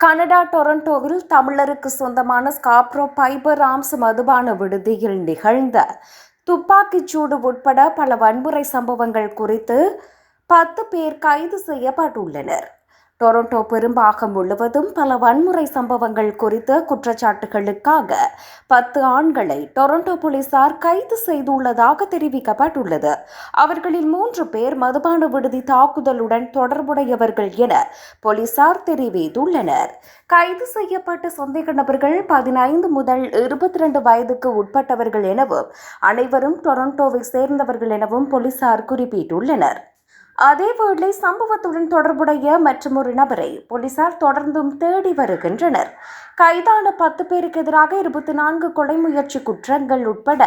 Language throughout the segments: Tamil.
கனடா டொரண்டோவில் தமிழருக்கு சொந்தமான ஸ்காப்ரோ பைபர் ஆம்ஸ் மதுபான விடுதியில் நிகழ்ந்த துப்பாக்கிச்சூடு உட்பட பல வன்முறை சம்பவங்கள் குறித்து பத்து பேர் கைது செய்யப்பட்டுள்ளனர். டொரண்டோ பெரும்பாகம் முழுவதும் பல வன்முறை சம்பவங்கள் குறித்த குற்றச்சாட்டுகளுக்காக பத்து ஆண்களை டொரண்டோ போலீசார் கைது செய்துள்ளதாக தெரிவிக்கப்பட்டுள்ளது. அவர்களில் மூன்று பேர் மதுபான விடுதி தாக்குதலுடன் தொடர்புடையவர்கள் என போலீசார் தெரிவித்துள்ளனர். கைது செய்யப்பட்ட சந்தேக நபர்கள் பதினைந்து முதல் இருபத்தி ரெண்டு வயதுக்கு உட்பட்டவர்கள் எனவும் அனைவரும் டொரண்டோவை சேர்ந்தவர்கள் எனவும் போலீசார் குறிப்பிட்டுள்ளனர். அதேவேளை சம்பவத்துடன் தொடர்புடைய மற்றும் ஒரு நபரை போலீசார் தொடர்ந்தும் தேடி வருகின்றனர். கைதான பத்து பேருக்கு எதிராக இருபத்தி நான்கு கொலை முயற்சி குற்றங்கள் உட்பட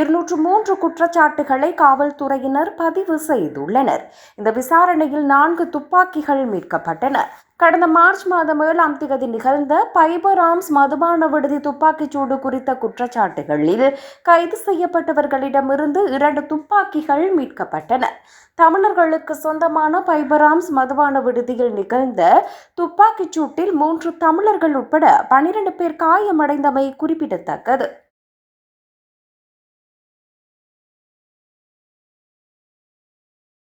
இருநூற்று மூன்று குற்றச்சாட்டுகளை காவல்துறையினர் பதிவு செய்துள்ளனர். இந்த விசாரணையில் நான்கு துப்பாக்கிகள் மீட்கப்பட்டன. கடந்த மார்ச் மாதம் ஏழாம் தேதி நிகழ்ந்த பைபர் ஆர்ம்ஸ் மதுபான விடுதி துப்பாக்கிச்சூடு குறித்த குற்றச்சாட்டுகளில் கைது செய்யப்பட்டவர்களிடமிருந்து இரண்டு துப்பாக்கிகள் மீட்கப்பட்டன. தமிழர்களுக்கு சொந்தமான பைபர் ஆர்ம்ஸ் மதுபான விடுதியில் நிகழ்ந்த துப்பாக்கிச்சூட்டில் மூன்று தமிழர்கள் உட்பட பனிரெண்டு பேர் காயமடைந்தமை குறிப்பிடத்தக்கது.